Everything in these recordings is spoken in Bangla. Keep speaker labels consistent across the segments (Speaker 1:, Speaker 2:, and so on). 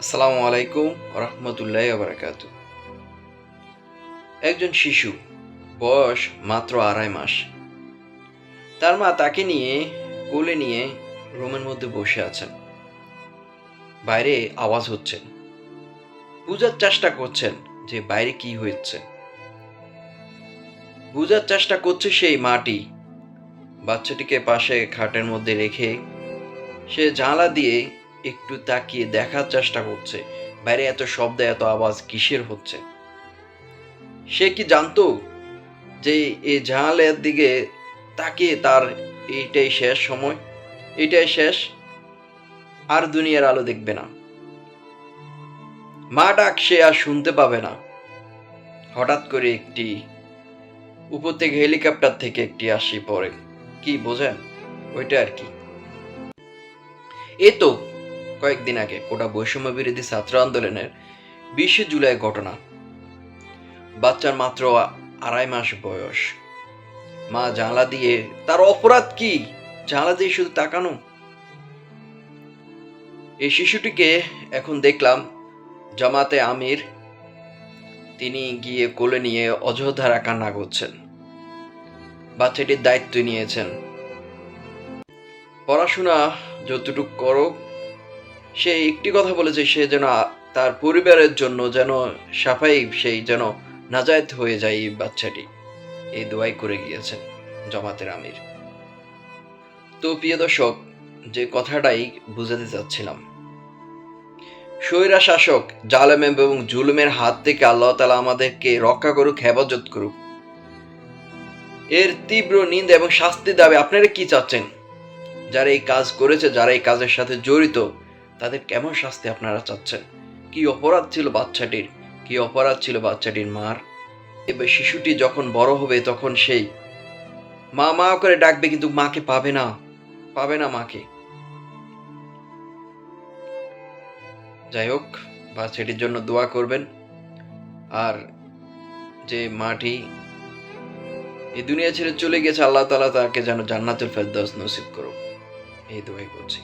Speaker 1: আসসালামু আলাইকুম রহমতুল্লাহ বারাকাতু একজন শিশু, বয়স মাত্র আড়াই মাস। তার মা তাকে নিয়ে কোলে নিয়ে রুমের মধ্যে বসে আছেন। বাইরে আওয়াজ হচ্ছে। বুঝার চেষ্টা করছেন যে বাইরে কি হয়েছে। বুঝার চেষ্টা করছে সেই মাটি। বাচ্চাটিকে পাশে খাটের মধ্যে রেখে সে জানলা দিয়ে একটু তাকিয়ে দেখার চেষ্টা করছে। বাইরে এত শব্দ এত আওয়াজ কিসের হচ্ছে? সে কি জানতো যে এই জানালার দিকে তাকিয়ে তার এইটাই শেষ সময়? এটাই শেষ? আর দুনিয়ার আলো দেখবে না। মা ডাক সে আর শুনতে পাবে না। হঠাৎ করে একটি উপর থেকে হেলিকপ্টার থেকে একটি আসি পড়ে। কি বোঝেন? ওইটা আর কি। এ তো কয়েকদিন আগে কোটা বৈষম্য বিরোধী ছাত্র আন্দোলনের বিশে জুলাই ঘটনা। বাচ্চার মাত্র আড়াই মাস বয়স। মা জানলা দিয়ে, তার অপরাধ কি? জানলা দিয়ে শুধু তাকানো? এই শিশুটিকে এখন দেখলাম জামাতে আমির। তিনি গিয়ে কোলে নিয়ে অযোধ্যারা কান্না করছেন। বাচ্চাটির দায়িত্ব নিয়েছেন। পড়াশোনা যতটুকু করো সে একটি কথা বলেছে, সে যেন তার পরিবারের জন্য যেন সাফাই সেই যেন নাজায়ত হয়ে যায় এই বাচ্চাটি। এই দোয়াই করে গিয়েছেন জমাতের আমির। তো প্রিয় দর্শক, যে কথাটাই বুঝাতে চাচ্ছিলাম। স্বৈরা শাসক জালেম এবং জুলুমের হাত থেকে আল্লাহ তালা আমাদেরকে রক্ষা করুক, হেফাজত করুক। এর তীব্র নিন্দা এবং শাস্তি দাবি আপনারা কি চাচ্ছেন? যারা এই কাজ করেছে, যারা এই কাজের সাথে জড়িত তাদের কেমন শাস্তি আপনারা চাচ্ছেন? কি অপরাধ ছিল বাচ্চাটির? কি অপরাধ ছিল বাচ্চাটির মার? এবার শিশুটি যখন বড় হবে, তখন সেই মা মা করে ডাকবে, কিন্তু মাকে পাবে না। পাবে না মাকে। যাই হোক, বাচ্চাটির জন্য দোয়া করবেন। আর যে মাটি এই দুনিয়া ছেড়ে চলে গেছে, আল্লাহ তালা তাকে যেন জান্নাতুল ফেরদাউস নসিব করুক। এই দোয়াই করছি।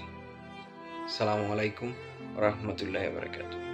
Speaker 1: সালামু আলাইকুম রহমতুল্লাহ বারকাতুহ